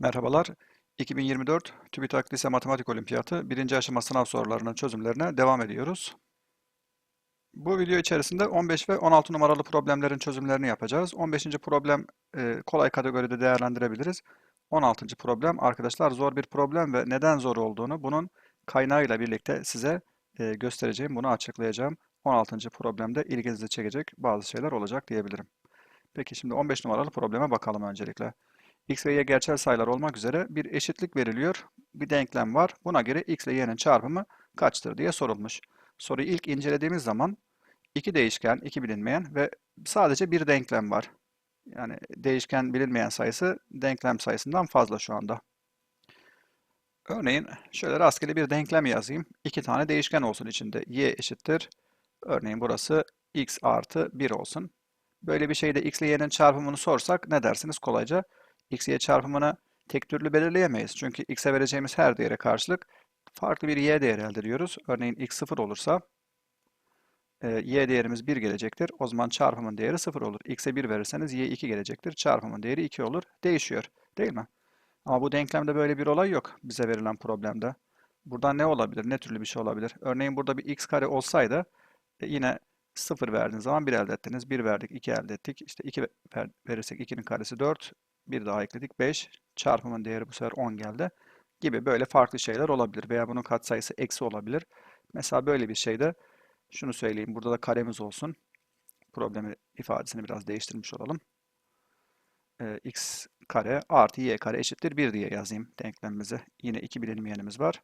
Merhabalar. 2024 TÜBİTAK Lise Matematik Olimpiyatı 1. aşama sınav sorularının çözümlerine devam ediyoruz. Bu video içerisinde 15 ve 16 numaralı problemlerin çözümlerini yapacağız. 15. problem e, kolay kategoride değerlendirebiliriz. 16. problem arkadaşlar zor bir problem ve neden zor olduğunu bunun kaynağıyla birlikte size e, göstereceğim, bunu açıklayacağım. 16. problemde ilginizi çekecek bazı şeyler olacak diyebilirim. Peki şimdi 15 numaralı probleme bakalım öncelikle x ve y gerçel sayılar olmak üzere bir eşitlik veriliyor. Bir denklem var. Buna göre x ile y'nin çarpımı kaçtır diye sorulmuş. Soruyu ilk incelediğimiz zaman iki değişken, iki bilinmeyen ve sadece bir denklem var. Yani değişken bilinmeyen sayısı denklem sayısından fazla şu anda. Örneğin şöyle rastgele bir denklem yazayım. İki tane değişken olsun içinde. y eşittir. Örneğin burası x artı 1 olsun. Böyle bir şeyde x ile y'nin çarpımını sorsak ne dersiniz kolayca? X, y çarpımını tek türlü belirleyemeyiz. Çünkü x'e vereceğimiz her değere karşılık farklı bir y değeri elde ediyoruz. Örneğin x 0 olursa e, y değerimiz 1 gelecektir. O zaman çarpımın değeri 0 olur. x'e 1 verirseniz y 2 gelecektir. Çarpımın değeri 2 olur. Değişiyor. Değil mi? Ama bu denklemde böyle bir olay yok bize verilen problemde. Buradan ne olabilir? Ne türlü bir şey olabilir? Örneğin burada bir x kare olsaydı e, yine 0 verdiğiniz zaman 1 elde ettiniz. 1 verdik, 2 elde ettik. İşte 2 verirsek 2'nin karesi 4. Bir daha ekledik 5. Çarpımın değeri bu sefer 10 geldi. Gibi böyle farklı şeyler olabilir. Veya bunun katsayısı eksi olabilir. Mesela böyle bir şeyde şunu söyleyeyim. Burada da karemiz olsun. Problemi ifadesini biraz değiştirmiş olalım. Ee, x kare artı y kare eşittir 1 diye yazayım denklemimize. Yine iki bilinmeyenimiz var.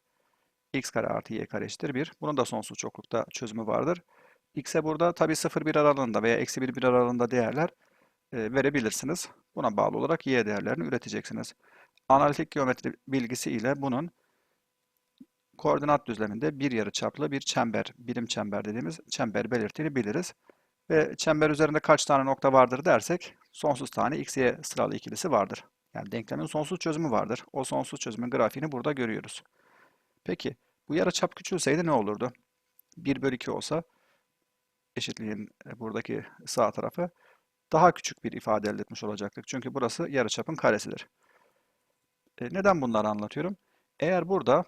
x kare artı y kare eşittir 1. Bunun da sonsuz çoklukta çözümü vardır. x'e burada tabi 0-1 aralığında veya eksi 1-1 aralığında değerler verebilirsiniz. Buna bağlı olarak y değerlerini üreteceksiniz. Analitik geometri bilgisi ile bunun koordinat düzleminde bir yarı çaplı bir çember, birim çember dediğimiz çember belirttiğini biliriz. Ve çember üzerinde kaç tane nokta vardır dersek sonsuz tane x, y sıralı ikilisi vardır. Yani denklemin sonsuz çözümü vardır. O sonsuz çözümün grafiğini burada görüyoruz. Peki bu yarı çap küçülseydi ne olurdu? 1 bölü 2 olsa eşitliğin e, buradaki sağ tarafı daha küçük bir ifade elde etmiş olacaktık. Çünkü burası yarıçapın karesidir. E, neden bunları anlatıyorum? Eğer burada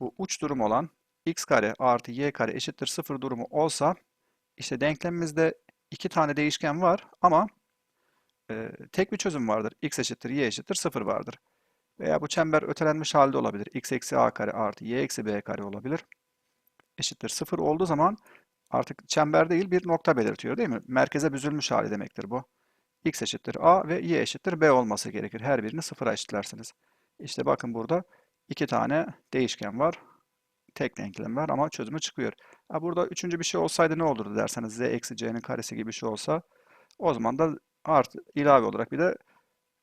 bu uç durum olan x kare artı y kare eşittir 0 durumu olsa işte denklemimizde iki tane değişken var ama e, tek bir çözüm vardır. x eşittir y eşittir 0 vardır. Veya bu çember ötelenmiş halde olabilir. x eksi a kare artı y eksi b kare olabilir. Eşittir 0 olduğu zaman artık çember değil bir nokta belirtiyor değil mi? Merkeze büzülmüş hali demektir bu. x eşittir a ve y eşittir b olması gerekir. Her birini sıfıra eşitlersiniz. İşte bakın burada iki tane değişken var. Tek denklem var ama çözümü çıkıyor. Ha burada üçüncü bir şey olsaydı ne olurdu derseniz z eksi c'nin karesi gibi bir şey olsa o zaman da artı ilave olarak bir de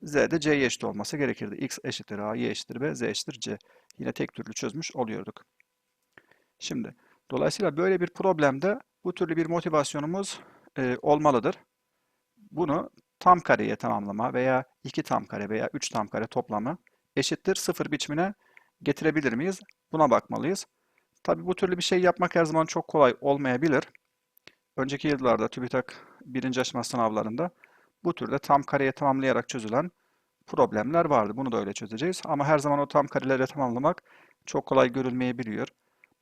z'de c'ye eşit olması gerekirdi. x eşittir a, y eşittir b, z eşittir c. Yine tek türlü çözmüş oluyorduk. Şimdi Dolayısıyla böyle bir problemde bu türlü bir motivasyonumuz e, olmalıdır. Bunu tam kareye tamamlama veya 2 tam kare veya 3 tam kare toplamı eşittir 0 biçimine getirebilir miyiz? Buna bakmalıyız. Tabi bu türlü bir şey yapmak her zaman çok kolay olmayabilir. Önceki yıllarda TÜBİTAK 1. aşama sınavlarında bu türde tam kareye tamamlayarak çözülen problemler vardı. Bunu da öyle çözeceğiz. Ama her zaman o tam kareleri tamamlamak çok kolay görülmeyebiliyor.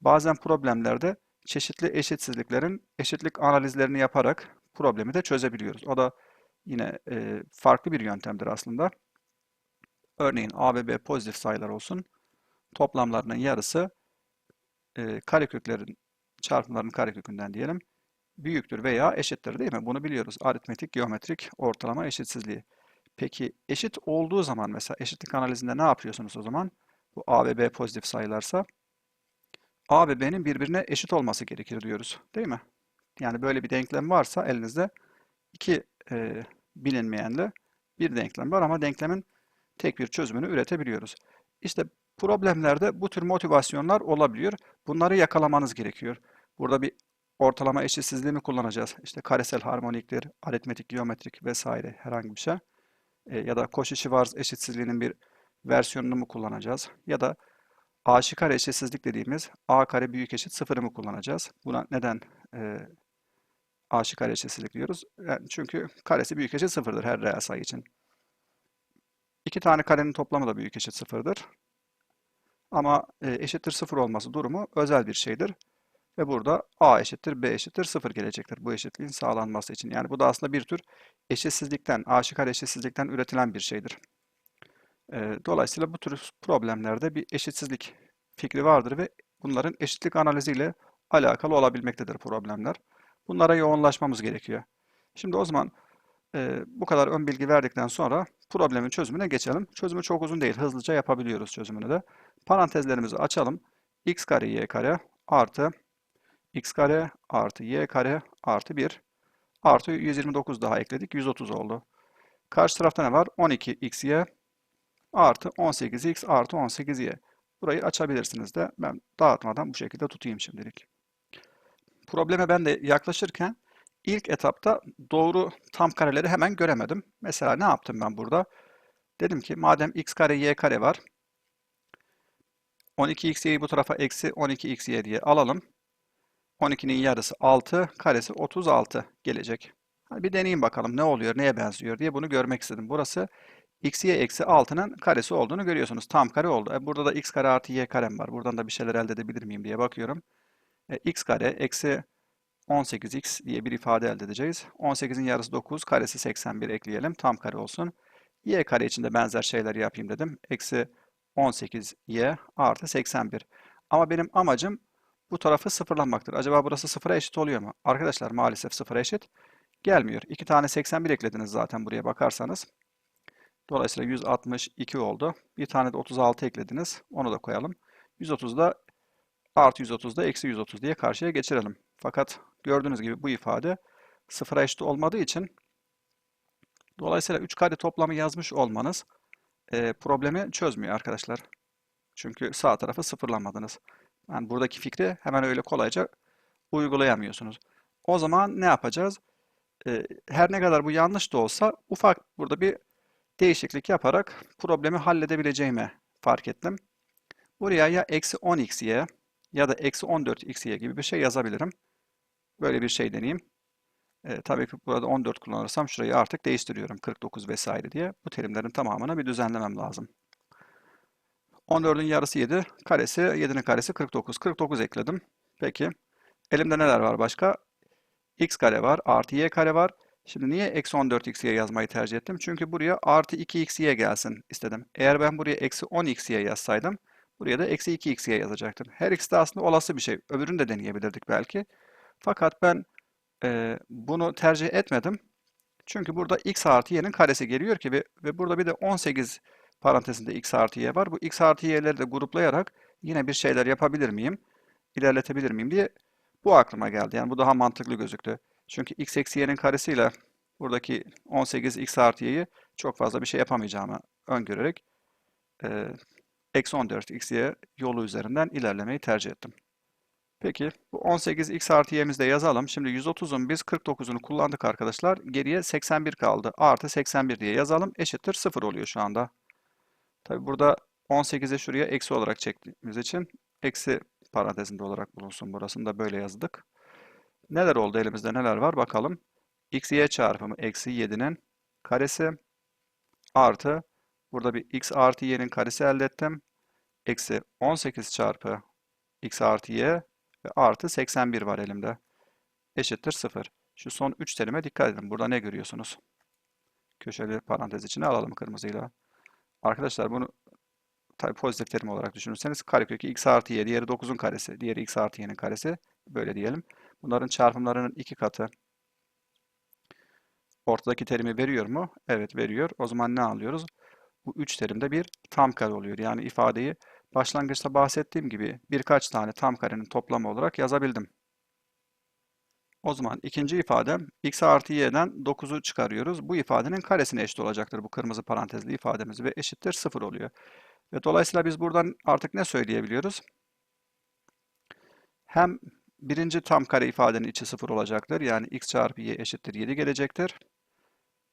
Bazen problemlerde çeşitli eşitsizliklerin eşitlik analizlerini yaparak problemi de çözebiliyoruz. O da yine e, farklı bir yöntemdir aslında. Örneğin A ve B pozitif sayılar olsun. Toplamlarının yarısı e, kareköklerin çarpımlarının karekökünden diyelim büyüktür veya eşittir değil mi? Bunu biliyoruz. Aritmetik, geometrik ortalama eşitsizliği. Peki eşit olduğu zaman mesela eşitlik analizinde ne yapıyorsunuz o zaman? Bu A ve B pozitif sayılarsa A ve B'nin birbirine eşit olması gerekir diyoruz. Değil mi? Yani böyle bir denklem varsa elinizde iki e, bilinmeyenle bir denklem var ama denklemin tek bir çözümünü üretebiliyoruz. İşte problemlerde bu tür motivasyonlar olabiliyor. Bunları yakalamanız gerekiyor. Burada bir ortalama eşitsizliği mi kullanacağız? İşte karesel harmoniktir, aritmetik, geometrik vesaire herhangi bir şey. E, ya da Cauchy-Schwarz eşitsizliğinin bir versiyonunu mu kullanacağız? Ya da aşikar eşitsizlik dediğimiz a kare büyük eşit sıfırı mı kullanacağız? Buna neden e, aşikar eşitsizlik diyoruz? Yani çünkü karesi büyük eşit sıfırdır her reel sayı için. İki tane karenin toplamı da büyük eşit sıfırdır. Ama e, eşittir sıfır olması durumu özel bir şeydir. Ve burada a eşittir b eşittir 0 gelecektir bu eşitliğin sağlanması için. Yani bu da aslında bir tür eşitsizlikten, aşikar eşitsizlikten üretilen bir şeydir. Dolayısıyla bu tür problemlerde bir eşitsizlik fikri vardır ve bunların eşitlik analiziyle alakalı olabilmektedir problemler. Bunlara yoğunlaşmamız gerekiyor. Şimdi o zaman bu kadar ön bilgi verdikten sonra problemin çözümüne geçelim. Çözümü çok uzun değil, hızlıca yapabiliyoruz çözümünü de. Parantezlerimizi açalım. x kare y kare artı x kare artı y kare artı 1 artı 129 daha ekledik. 130 oldu. Karşı tarafta ne var? 12xy artı 18x artı 18y. Burayı açabilirsiniz de ben dağıtmadan bu şekilde tutayım şimdilik. Probleme ben de yaklaşırken ilk etapta doğru tam kareleri hemen göremedim. Mesela ne yaptım ben burada? Dedim ki madem x kare y kare var 12xy'yi bu tarafa eksi 12xy diye alalım. 12'nin yarısı 6, karesi 36 gelecek. Bir deneyin bakalım ne oluyor, neye benziyor diye bunu görmek istedim. Burası xy eksi 6'nın karesi olduğunu görüyorsunuz. Tam kare oldu. E burada da x kare artı y karem var. Buradan da bir şeyler elde edebilir miyim diye bakıyorum. E, x kare eksi 18x diye bir ifade elde edeceğiz. 18'in yarısı 9, karesi 81 ekleyelim. Tam kare olsun. y kare için de benzer şeyler yapayım dedim. Eksi 18y artı 81. Ama benim amacım bu tarafı sıfırlanmaktır. Acaba burası sıfıra eşit oluyor mu? Arkadaşlar maalesef sıfıra eşit gelmiyor. İki tane 81 eklediniz zaten buraya bakarsanız. Dolayısıyla 162 oldu. Bir tane de 36 eklediniz. Onu da koyalım. 130'da artı 130'da eksi 130 diye karşıya geçirelim. Fakat gördüğünüz gibi bu ifade sıfıra eşit olmadığı için dolayısıyla 3 kare toplamı yazmış olmanız e, problemi çözmüyor arkadaşlar. Çünkü sağ tarafı sıfırlamadınız. Yani buradaki fikri hemen öyle kolayca uygulayamıyorsunuz. O zaman ne yapacağız? E, her ne kadar bu yanlış da olsa ufak burada bir değişiklik yaparak problemi halledebileceğimi fark ettim. Buraya ya eksi 10x'ye ya da eksi 14x'ye gibi bir şey yazabilirim. Böyle bir şey deneyeyim. E, tabii ki burada 14 kullanırsam şurayı artık değiştiriyorum. 49 vesaire diye. Bu terimlerin tamamını bir düzenlemem lazım. 14'ün yarısı 7. Karesi 7'nin karesi 49. 49 ekledim. Peki. Elimde neler var başka? x kare var. Artı y kare var. Şimdi niye eksi 14x'ye yazmayı tercih ettim? Çünkü buraya artı 2x'ye gelsin istedim. Eğer ben buraya eksi 10x'ye yazsaydım buraya da eksi 2x'ye yazacaktım. Her ikisi de aslında olası bir şey. Öbürünü de deneyebilirdik belki. Fakat ben e, bunu tercih etmedim. Çünkü burada x artı y'nin karesi geliyor ki ve, ve burada bir de 18 parantezinde x artı y var. Bu x artı y'leri de gruplayarak yine bir şeyler yapabilir miyim? İlerletebilir miyim diye bu aklıma geldi. Yani bu daha mantıklı gözüktü. Çünkü x eksi y'nin karesiyle buradaki 18 x artı y'yi çok fazla bir şey yapamayacağımı öngörerek e, eksi 14 x y yolu üzerinden ilerlemeyi tercih ettim. Peki bu 18 x artı y'mizi de yazalım. Şimdi 130'un biz 49'unu kullandık arkadaşlar. Geriye 81 kaldı. Artı 81 diye yazalım. Eşittir 0 oluyor şu anda. Tabi burada 18'i şuraya eksi olarak çektiğimiz için eksi parantezinde olarak bulunsun. Burasını da böyle yazdık. Neler oldu elimizde neler var bakalım. x y çarpımı eksi 7'nin karesi artı burada bir x artı y'nin karesi elde ettim. Eksi 18 çarpı x artı y ve artı 81 var elimde. Eşittir 0. Şu son 3 terime dikkat edin. Burada ne görüyorsunuz? Köşeli parantez içine alalım kırmızıyla. Arkadaşlar bunu tabi pozitif terim olarak düşünürseniz karekökü x artı y, diğeri 9'un karesi, diğeri x artı y'nin karesi. Böyle diyelim. Bunların çarpımlarının iki katı. Ortadaki terimi veriyor mu? Evet veriyor. O zaman ne alıyoruz? Bu 3 terimde bir tam kare oluyor. Yani ifadeyi başlangıçta bahsettiğim gibi birkaç tane tam karenin toplamı olarak yazabildim. O zaman ikinci ifadem x artı y'den 9'u çıkarıyoruz. Bu ifadenin karesine eşit olacaktır bu kırmızı parantezli ifademiz ve eşittir 0 oluyor. Ve dolayısıyla biz buradan artık ne söyleyebiliyoruz? Hem birinci tam kare ifadenin içi 0 olacaktır. Yani x çarpı y eşittir 7 gelecektir.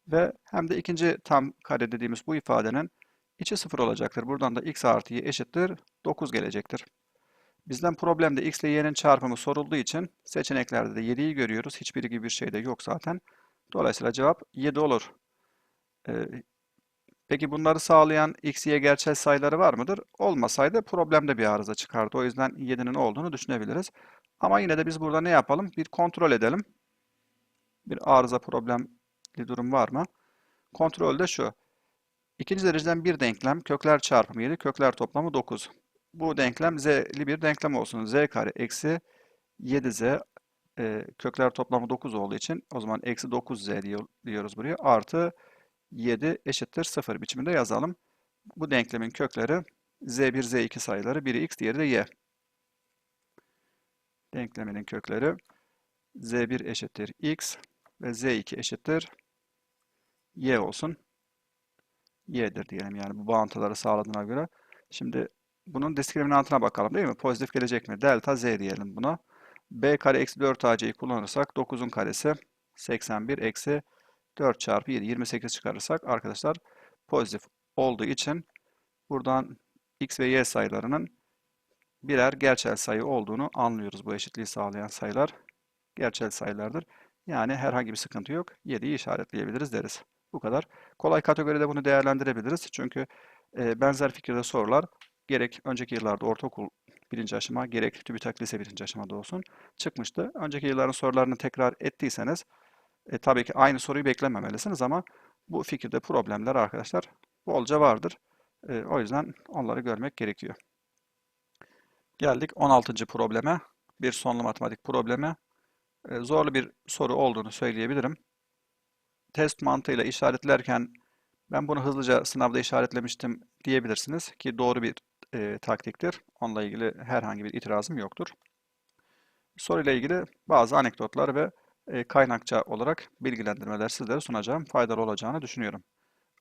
Ve hem de ikinci tam kare dediğimiz bu ifadenin içi 0 olacaktır. Buradan da x artı y eşittir 9 gelecektir. Bizden problemde x ile y'nin çarpımı sorulduğu için seçeneklerde de 7'yi görüyoruz. Hiçbiri gibi bir şey de yok zaten. Dolayısıyla cevap 7 olur. Ee, Peki bunları sağlayan x, y gerçel sayıları var mıdır? Olmasaydı problemde bir arıza çıkardı. O yüzden 7'nin olduğunu düşünebiliriz. Ama yine de biz burada ne yapalım? Bir kontrol edelim. Bir arıza problemli durum var mı? Kontrol de şu. İkinci dereceden bir denklem kökler çarpımı 7, kökler toplamı 9. Bu denklem z'li bir denklem olsun. z kare eksi 7z e, kökler toplamı 9 olduğu için o zaman eksi 9z diyor- diyoruz buraya. Artı 7 eşittir 0 biçiminde yazalım. Bu denklemin kökleri z1, z2 sayıları. Biri x, diğeri de y. Denkleminin kökleri z1 eşittir x ve z2 eşittir y olsun. y'dir diyelim yani bu bağıntıları sağladığına göre. Şimdi bunun diskriminantına bakalım değil mi? Pozitif gelecek mi? Delta z diyelim buna. b kare eksi 4ac'yi kullanırsak 9'un karesi 81 eksi 4 çarpı 7 28 çıkarırsak arkadaşlar pozitif olduğu için buradan x ve y sayılarının birer gerçel sayı olduğunu anlıyoruz. Bu eşitliği sağlayan sayılar gerçel sayılardır. Yani herhangi bir sıkıntı yok. 7'yi işaretleyebiliriz deriz. Bu kadar. Kolay kategoride bunu değerlendirebiliriz. Çünkü e, benzer fikirde sorular gerek önceki yıllarda ortaokul birinci aşama gerek TÜBİTAK lise birinci aşamada olsun çıkmıştı. Önceki yılların sorularını tekrar ettiyseniz e, tabii ki aynı soruyu beklememelisiniz ama bu fikirde problemler arkadaşlar bolca vardır. E, o yüzden onları görmek gerekiyor. Geldik 16. probleme. Bir sonlu matematik probleme. E, zorlu bir soru olduğunu söyleyebilirim. Test mantığıyla işaretlerken ben bunu hızlıca sınavda işaretlemiştim diyebilirsiniz ki doğru bir e, taktiktir. Onunla ilgili herhangi bir itirazım yoktur. Soruyla ilgili bazı anekdotlar ve kaynakça olarak bilgilendirmeler sizlere sunacağım. Faydalı olacağını düşünüyorum.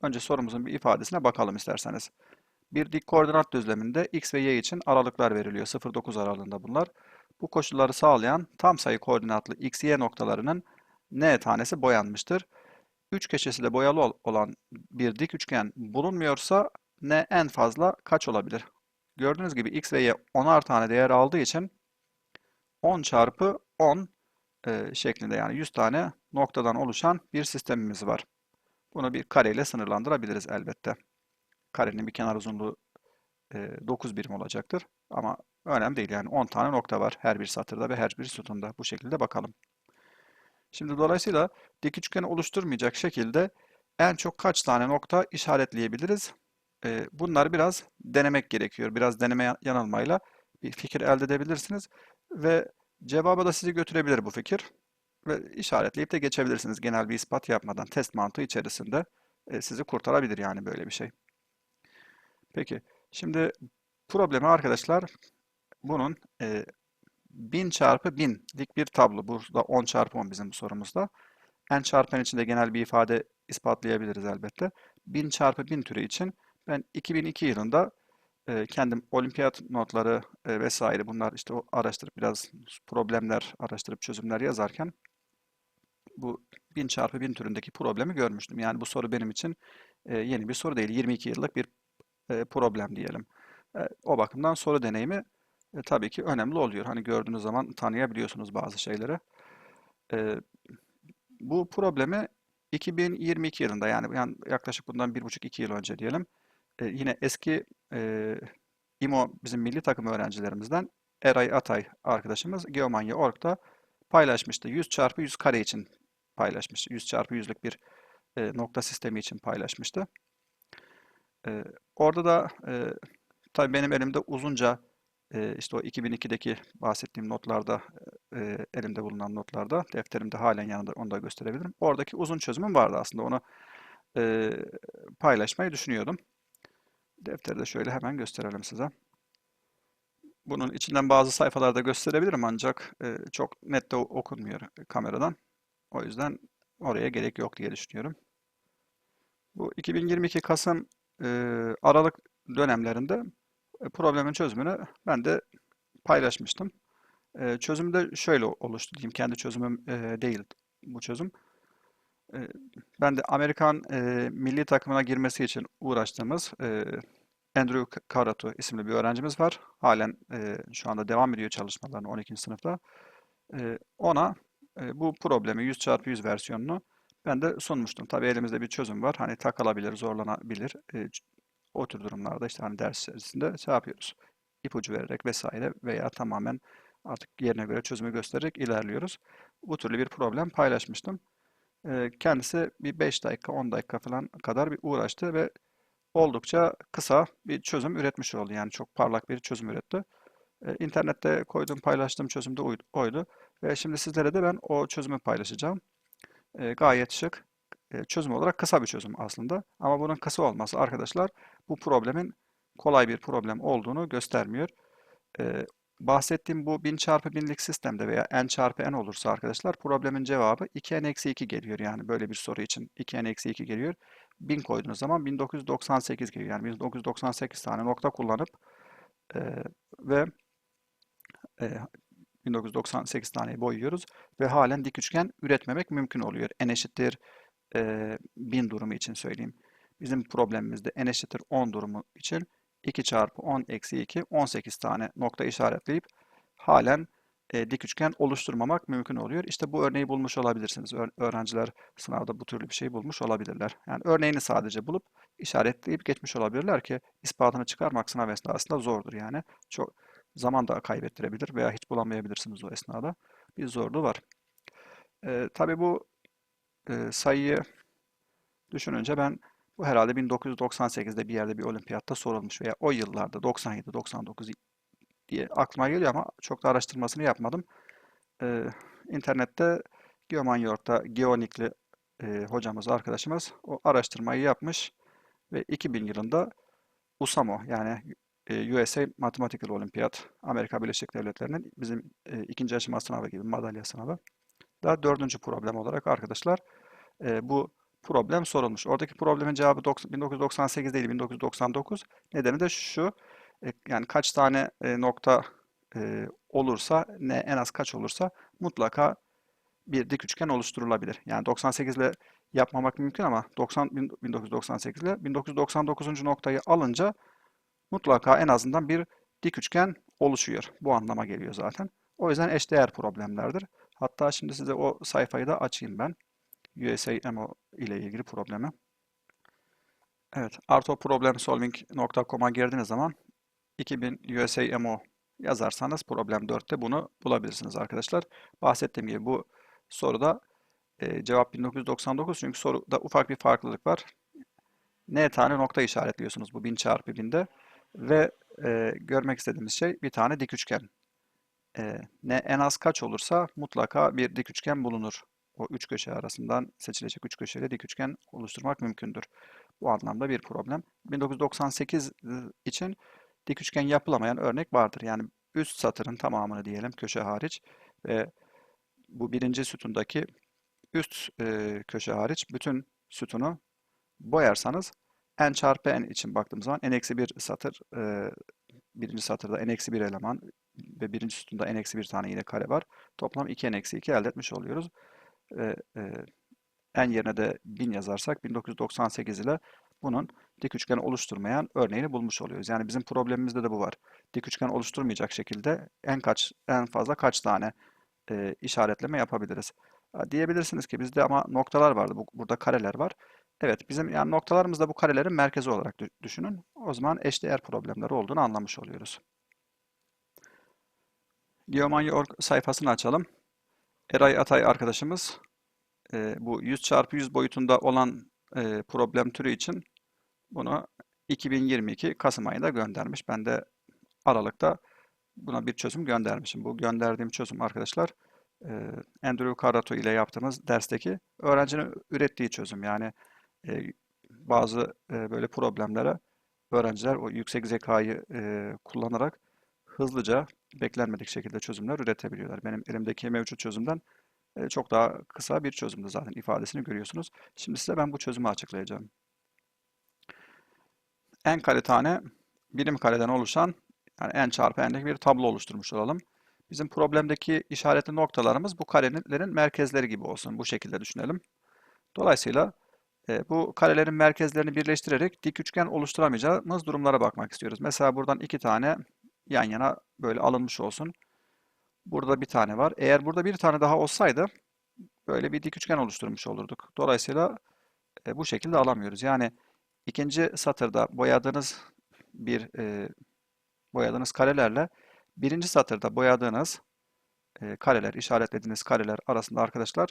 Önce sorumuzun bir ifadesine bakalım isterseniz. Bir dik koordinat düzleminde x ve y için aralıklar veriliyor. 0-9 aralığında bunlar. Bu koşulları sağlayan tam sayı koordinatlı x, y noktalarının n tanesi boyanmıştır. Üç köşesi de boyalı ol- olan bir dik üçgen bulunmuyorsa n en fazla kaç olabilir? Gördüğünüz gibi x ve y 10'ar tane değer aldığı için 10 çarpı 10 e, şeklinde yani 100 tane noktadan oluşan bir sistemimiz var. Bunu bir kareyle sınırlandırabiliriz elbette. Karenin bir kenar uzunluğu e, 9 birim olacaktır. Ama önemli değil yani 10 tane nokta var her bir satırda ve her bir sütunda. Bu şekilde bakalım. Şimdi dolayısıyla dik üçgeni oluşturmayacak şekilde en çok kaç tane nokta işaretleyebiliriz? E, bunları biraz denemek gerekiyor. Biraz deneme ya- yanılmayla bir fikir elde edebilirsiniz. Ve cevaba da sizi götürebilir bu fikir. Ve işaretleyip de geçebilirsiniz genel bir ispat yapmadan. Test mantığı içerisinde e, sizi kurtarabilir yani böyle bir şey. Peki, şimdi problemi arkadaşlar bunun e, 1000 çarpı 1000'lik bir tablo. Burada 10 çarpı 10 bizim bu sorumuzda. n çarpı n için de genel bir ifade ispatlayabiliriz elbette. 1000 çarpı 1000 türü için ben 2002 yılında kendim olimpiyat notları vesaire bunlar işte o araştırıp biraz problemler araştırıp çözümler yazarken bu 1000 çarpı 1000 türündeki problemi görmüştüm. Yani bu soru benim için yeni bir soru değil. 22 yıllık bir problem diyelim. O bakımdan soru deneyimi tabii ki önemli oluyor. Hani gördüğünüz zaman tanıyabiliyorsunuz bazı şeyleri. Bu problemi 2022 yılında yani, yaklaşık bundan bir buçuk iki yıl önce diyelim. E, yine eski e, İMO bizim milli takım öğrencilerimizden Eray Atay arkadaşımız Geomanya.org'da paylaşmıştı. 100 çarpı 100 kare için paylaşmıştı. 100 çarpı 100'lük bir e, nokta sistemi için paylaşmıştı. E, orada da e, tabii benim elimde uzunca e, işte o 2002'deki bahsettiğim notlarda e, elimde bulunan notlarda defterimde halen yanında onu da gösterebilirim. Oradaki uzun çözümüm vardı aslında onu e, paylaşmayı düşünüyordum. Defteri de şöyle hemen gösterelim size. Bunun içinden bazı sayfalarda gösterebilirim ancak e, çok net de okunmuyor kameradan. O yüzden oraya gerek yok diye düşünüyorum. Bu 2022 Kasım e, Aralık dönemlerinde e, problemin çözümünü ben de paylaşmıştım. E, çözüm de şöyle oluştu diyeyim. Kendi çözümüm e, değil bu çözüm. Ben de Amerikan e, milli takımına girmesi için uğraştığımız e, Andrew Karatu isimli bir öğrencimiz var. Halen e, şu anda devam ediyor çalışmalarını 12. sınıfta. E, ona e, bu problemi 100 çarpı 100 versiyonunu Ben de sunmuştum. Tabii elimizde bir çözüm var. Hani takılabilir, zorlanabilir. E, o tür durumlarda işte hani ders içerisinde şey yapıyoruz. İpucu vererek vesaire veya tamamen artık yerine göre çözümü göstererek ilerliyoruz. Bu türlü bir problem paylaşmıştım. Kendisi bir 5 dakika, 10 dakika falan kadar bir uğraştı ve oldukça kısa bir çözüm üretmiş oldu. Yani çok parlak bir çözüm üretti. E, İnternette koyduğum, paylaştığım çözüm de oydu. Ve şimdi sizlere de ben o çözümü paylaşacağım. Gayet şık. Çözüm olarak kısa bir çözüm aslında. Ama bunun kısa olması arkadaşlar bu problemin kolay bir problem olduğunu göstermiyor. Bahsettiğim bu 1000 çarpı 1000'lik sistemde veya n çarpı n olursa arkadaşlar problemin cevabı 2n-2 geliyor. Yani böyle bir soru için 2n-2 geliyor. 1000 koyduğunuz zaman 1998 geliyor. Yani 1998 tane nokta kullanıp e, ve e, 1998 taneyi boyuyoruz ve halen dik üçgen üretmemek mümkün oluyor. n eşittir e, 1000 durumu için söyleyeyim. Bizim problemimizde n eşittir 10 durumu için 2 çarpı 10 eksi 2 18 tane nokta işaretleyip halen e, dik üçgen oluşturmamak mümkün oluyor. İşte bu örneği bulmuş olabilirsiniz. Öğ- öğrenciler sınavda bu türlü bir şey bulmuş olabilirler. Yani örneğini sadece bulup işaretleyip geçmiş olabilirler ki ispatını çıkarmak sınav esnasında zordur yani. Çok zaman da kaybettirebilir veya hiç bulamayabilirsiniz o esnada. Bir zorluğu var. E, tabii bu e, sayıyı düşününce ben bu herhalde 1998'de bir yerde bir olimpiyatta sorulmuş veya o yıllarda 97, 99 diye aklıma geliyor ama çok da araştırmasını yapmadım. Ee, internette Geomanyor'da Geonikli e, hocamız, arkadaşımız o araştırmayı yapmış ve 2000 yılında USAMO yani e, USA Mathematical Olimpiyat Amerika Birleşik Devletleri'nin bizim e, ikinci aşama sınavı gibi madalya sınavı da dördüncü problem olarak arkadaşlar e, bu problem sorulmuş. Oradaki problemin cevabı 90 1998 değil 1999. Nedeni de şu. e, yani kaç tane e, nokta e, olursa ne en az kaç olursa mutlaka bir dik üçgen oluşturulabilir. Yani 98 ile yapmamak mümkün ama 90 bin- 1998 ile 1999. noktayı alınca mutlaka en azından bir dik üçgen oluşuyor. Bu anlama geliyor zaten. O yüzden eşdeğer problemlerdir. Hatta şimdi size o sayfayı da açayım ben. USAMO ile ilgili problemi. Evet, artoproblemsolving.com'a girdiğiniz zaman 2000 USAMO yazarsanız problem 4'te bunu bulabilirsiniz arkadaşlar. Bahsettiğim gibi bu soruda e, cevap 1999 çünkü soruda ufak bir farklılık var. N tane nokta işaretliyorsunuz bu 1000 çarpı 1000'de ve e, görmek istediğimiz şey bir tane dik üçgen. E, ne en az kaç olursa mutlaka bir dik üçgen bulunur. O üç köşe arasından seçilecek üç köşeli dik üçgen oluşturmak mümkündür. Bu anlamda bir problem. 1998 için dik üçgen yapılamayan örnek vardır. Yani üst satırın tamamını diyelim köşe hariç ve bu birinci sütundaki üst e, köşe hariç bütün sütunu boyarsanız n çarpı n için baktığımız zaman n eksi bir satır e, birinci satırda n eksi bir eleman ve birinci sütunda n eksi bir tane yine kare var. Toplam 2 n eksi 2 elde etmiş oluyoruz. E, e, n yerine de 1000 yazarsak 1998 ile bunun dik üçgen oluşturmayan örneğini bulmuş oluyoruz. Yani bizim problemimizde de bu var. Dik üçgen oluşturmayacak şekilde en kaç en fazla kaç tane e, işaretleme yapabiliriz. Diyebilirsiniz ki bizde ama noktalar vardı. Bu, burada kareler var. Evet bizim yani noktalarımız bu karelerin merkezi olarak dü- düşünün. O zaman eşdeğer problemleri olduğunu anlamış oluyoruz. Geomanya.org sayfasını açalım. Eray Atay arkadaşımız e, bu 100 çarpı 100 boyutunda olan e, problem türü için bunu 2022 Kasım ayında göndermiş. Ben de Aralık'ta buna bir çözüm göndermişim. Bu gönderdiğim çözüm arkadaşlar e, Andrew Karato ile yaptığımız dersteki öğrencinin ürettiği çözüm. Yani e, bazı e, böyle problemlere öğrenciler o yüksek zekayı e, kullanarak hızlıca beklenmedik şekilde çözümler üretebiliyorlar. Benim elimdeki mevcut çözümden e, çok daha kısa bir çözümdü zaten ifadesini görüyorsunuz. Şimdi size ben bu çözümü açıklayacağım. n kare tane birim kareden oluşan yani n çarpı n'lik bir tablo oluşturmuş olalım. Bizim problemdeki işaretli noktalarımız bu karelerin merkezleri gibi olsun. Bu şekilde düşünelim. Dolayısıyla e, bu karelerin merkezlerini birleştirerek dik üçgen oluşturamayacağımız durumlara bakmak istiyoruz. Mesela buradan iki tane yan yana böyle alınmış olsun. Burada bir tane var. Eğer burada bir tane daha olsaydı böyle bir dik üçgen oluşturmuş olurduk. Dolayısıyla e, bu şekilde alamıyoruz. Yani ikinci satırda boyadığınız bir e, boyadığınız karelerle birinci satırda boyadığınız e, kareler, işaretlediğiniz kareler arasında arkadaşlar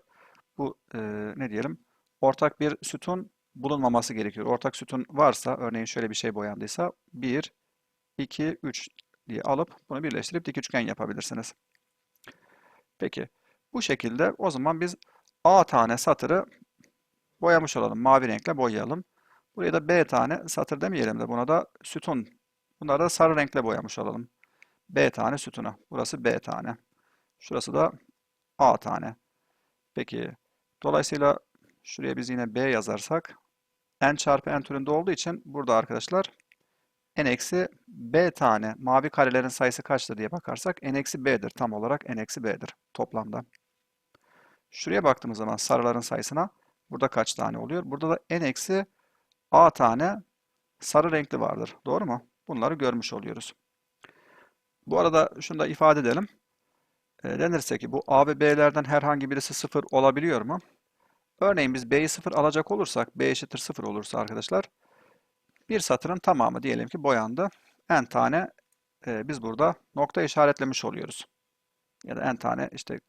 bu e, ne diyelim ortak bir sütun bulunmaması gerekiyor. Ortak sütun varsa örneğin şöyle bir şey boyandıysa 1, 2, 3 diye alıp bunu birleştirip dik üçgen yapabilirsiniz. Peki bu şekilde o zaman biz A tane satırı boyamış olalım. Mavi renkle boyayalım. Buraya da B tane satır demeyelim de buna da sütun. Bunları da sarı renkle boyamış olalım. B tane sütunu. Burası B tane. Şurası da A tane. Peki dolayısıyla şuraya biz yine B yazarsak n çarpı n türünde olduğu için burada arkadaşlar n eksi b tane mavi karelerin sayısı kaçtır diye bakarsak n eksi b'dir. Tam olarak n eksi b'dir toplamda. Şuraya baktığımız zaman sarıların sayısına burada kaç tane oluyor? Burada da n eksi a tane sarı renkli vardır. Doğru mu? Bunları görmüş oluyoruz. Bu arada şunu da ifade edelim. E, denirse ki bu a ve b'lerden herhangi birisi sıfır olabiliyor mu? Örneğin biz b'yi sıfır alacak olursak, b eşittir sıfır olursa arkadaşlar, bir satırın tamamı diyelim ki boyandı. n tane e, biz burada nokta işaretlemiş oluyoruz. Ya da n tane işte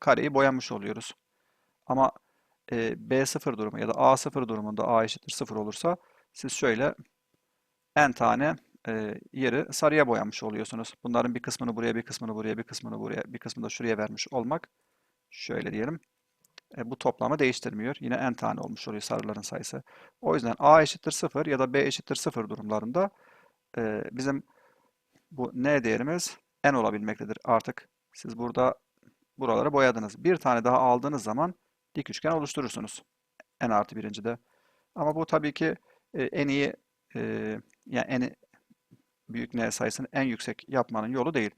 kareyi boyamış oluyoruz. Ama e, b sıfır durumu ya da a sıfır durumunda a eşittir sıfır olursa siz şöyle n tane e, yeri sarıya boyamış oluyorsunuz. Bunların bir kısmını buraya, bir kısmını buraya, bir kısmını buraya, bir kısmını da şuraya vermiş olmak. Şöyle diyelim. E, bu toplamı değiştirmiyor. Yine n tane olmuş oluyor sarıların sayısı. O yüzden a eşittir 0 ya da b eşittir 0 durumlarında e, bizim bu n değerimiz n olabilmektedir. Artık siz burada buraları boyadınız. Bir tane daha aldığınız zaman dik üçgen oluşturursunuz. n artı birincide. Ama bu tabii ki e, en iyi e, yani en büyük n sayısını en yüksek yapmanın yolu değil.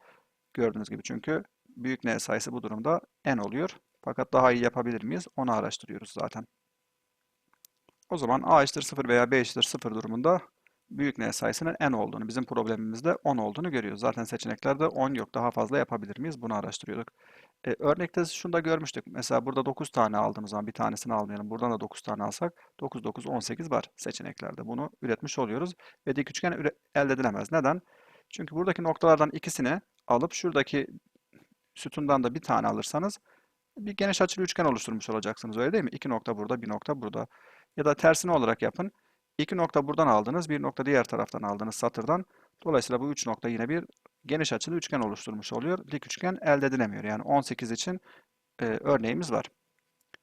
Gördüğünüz gibi çünkü büyük n sayısı bu durumda n oluyor. Fakat daha iyi yapabilir miyiz? Onu araştırıyoruz zaten. O zaman a eşittir 0 veya b eşittir 0 durumunda büyük n sayısının n olduğunu, bizim problemimizde 10 olduğunu görüyoruz. Zaten seçeneklerde 10 yok. Daha fazla yapabilir miyiz? Bunu araştırıyorduk. E, örnekte şunu da görmüştük. Mesela burada 9 tane aldığımız zaman bir tanesini almayalım. Buradan da 9 tane alsak 9, 9, 18 var seçeneklerde. Bunu üretmiş oluyoruz. Ve dik üçgen elde edilemez. Neden? Çünkü buradaki noktalardan ikisini alıp şuradaki sütundan da bir tane alırsanız bir geniş açılı üçgen oluşturmuş olacaksınız öyle değil mi? İki nokta burada, bir nokta burada. Ya da tersini olarak yapın. İki nokta buradan aldınız, bir nokta diğer taraftan aldınız satırdan. Dolayısıyla bu üç nokta yine bir geniş açılı üçgen oluşturmuş oluyor. Dik üçgen elde edilemiyor. Yani 18 için e, örneğimiz var.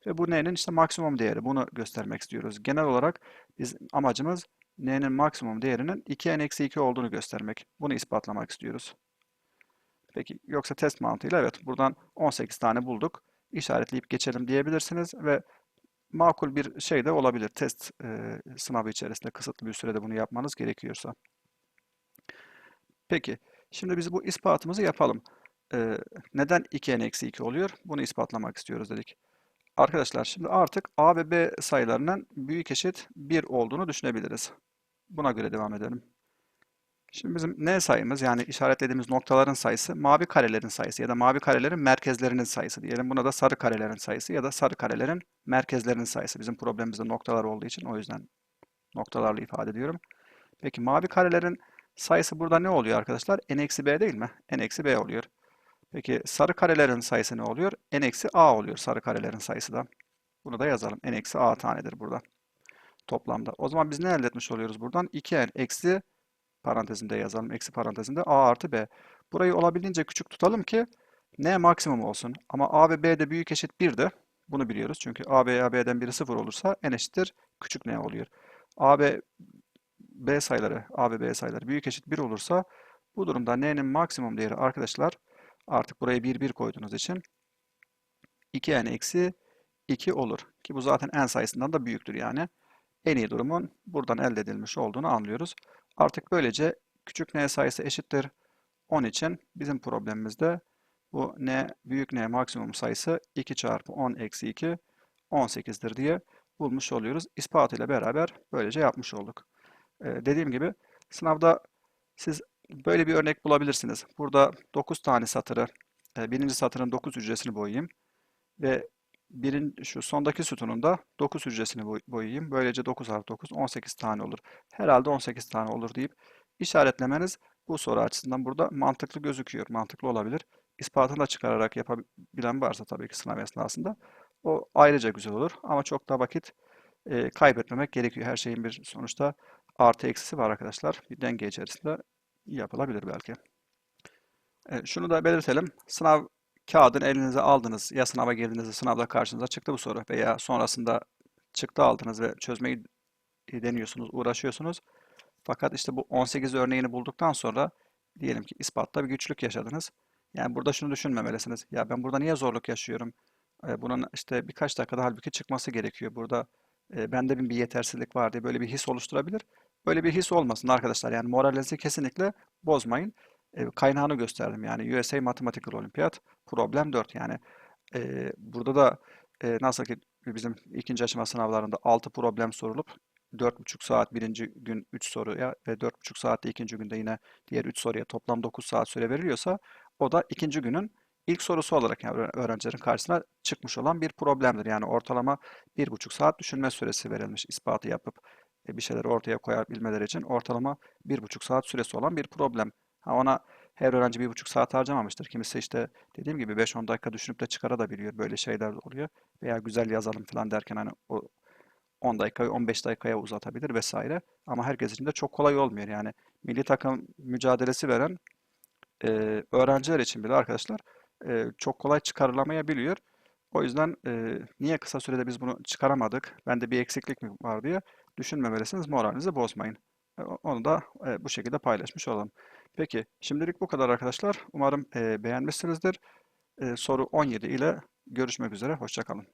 Ve bu n'nin işte maksimum değeri. Bunu göstermek istiyoruz. Genel olarak biz amacımız n'nin maksimum değerinin 2n-2 olduğunu göstermek. Bunu ispatlamak istiyoruz. Peki yoksa test mantığıyla evet buradan 18 tane bulduk işaretleyip geçelim diyebilirsiniz ve makul bir şey de olabilir. Test e, sınavı içerisinde kısıtlı bir sürede bunu yapmanız gerekiyorsa. Peki, şimdi biz bu ispatımızı yapalım. E, neden 2n-2 oluyor? Bunu ispatlamak istiyoruz dedik. Arkadaşlar şimdi artık a ve b sayılarının büyük eşit 1 olduğunu düşünebiliriz. Buna göre devam edelim. Şimdi bizim n sayımız yani işaretlediğimiz noktaların sayısı mavi karelerin sayısı ya da mavi karelerin merkezlerinin sayısı diyelim. Buna da sarı karelerin sayısı ya da sarı karelerin merkezlerinin sayısı. Bizim problemimizde noktalar olduğu için o yüzden noktalarla ifade ediyorum. Peki mavi karelerin sayısı burada ne oluyor arkadaşlar? n-b değil mi? n-b oluyor. Peki sarı karelerin sayısı ne oluyor? n-a oluyor sarı karelerin sayısı da. Bunu da yazalım. n-a tanedir burada toplamda. O zaman biz ne elde etmiş oluyoruz buradan? 2n eksi parantezinde yazalım. Eksi parantezinde a artı b. Burayı olabildiğince küçük tutalım ki n maksimum olsun. Ama a ve b de büyük eşit 1'de. Bunu biliyoruz. Çünkü a, b, ya b'den biri 0 olursa n eşittir küçük n oluyor. a, b, b sayıları, a ve b sayıları büyük eşit 1 olursa bu durumda n'nin maksimum değeri arkadaşlar artık buraya 1, 1 koyduğunuz için 2n eksi 2 olur. Ki bu zaten n sayısından da büyüktür yani. En iyi durumun buradan elde edilmiş olduğunu anlıyoruz. Artık böylece küçük n sayısı eşittir 10 için bizim problemimizde bu n büyük n maksimum sayısı 2 çarpı 10 eksi 2 18'dir diye bulmuş oluyoruz. İspat ile beraber böylece yapmış olduk. Ee, dediğim gibi sınavda siz böyle bir örnek bulabilirsiniz. Burada 9 tane satırı, e, birinci satırın 9 hücresini boyayayım ve birin, şu sondaki sütununda 9 hücresini boy- boyayayım. Böylece 9 artı 9 18 tane olur. Herhalde 18 tane olur deyip işaretlemeniz bu soru açısından burada mantıklı gözüküyor. Mantıklı olabilir. İspatını da çıkararak yapabilen varsa tabii ki sınav esnasında o ayrıca güzel olur. Ama çok da vakit e, kaybetmemek gerekiyor. Her şeyin bir sonuçta artı eksisi var arkadaşlar. Bir denge içerisinde yapılabilir belki. E, şunu da belirtelim. Sınav kağıdını elinize aldınız. Ya sınava girdiğinizde sınavda karşınıza çıktı bu soru veya sonrasında çıktı aldınız ve çözmeyi deniyorsunuz, uğraşıyorsunuz. Fakat işte bu 18 örneğini bulduktan sonra diyelim ki ispatta bir güçlük yaşadınız. Yani burada şunu düşünmemelisiniz. Ya ben burada niye zorluk yaşıyorum? E, bunun işte birkaç dakikada halbuki çıkması gerekiyor. Burada e, bende bir, yetersizlik var diye böyle bir his oluşturabilir. Böyle bir his olmasın arkadaşlar. Yani moralinizi kesinlikle bozmayın. E, kaynağını gösterdim. Yani USA Mathematical Olympiad problem 4. Yani e, burada da e, nasıl ki bizim ikinci aşama sınavlarında 6 problem sorulup 4,5 saat birinci gün 3 soruya ve 4,5 saatte ikinci günde yine diğer 3 soruya toplam 9 saat süre veriliyorsa o da ikinci günün ilk sorusu olarak yani öğren- öğrencilerin karşısına çıkmış olan bir problemdir. Yani ortalama 1,5 saat düşünme süresi verilmiş ispatı yapıp e, bir şeyleri ortaya koyabilmeleri için ortalama 1,5 saat süresi olan bir problem. Ha ona her öğrenci 1,5 saat harcamamıştır. Kimisi işte dediğim gibi 5-10 dakika düşünüp de çıkarabiliyor. Böyle şeyler oluyor. Veya güzel yazalım falan derken hani o 10 dakikayı 15 dakikaya uzatabilir vesaire. Ama herkes için de çok kolay olmuyor. Yani milli takım mücadelesi veren e, öğrenciler için bile arkadaşlar e, çok kolay çıkarılamayabiliyor. O yüzden e, niye kısa sürede biz bunu çıkaramadık? Bende bir eksiklik mi var diye düşünmemelisiniz. Moralinizi bozmayın. E, Onu da e, bu şekilde paylaşmış olalım. Peki şimdilik bu kadar arkadaşlar. Umarım e, beğenmişsinizdir. E, soru 17 ile görüşmek üzere. Hoşça kalın.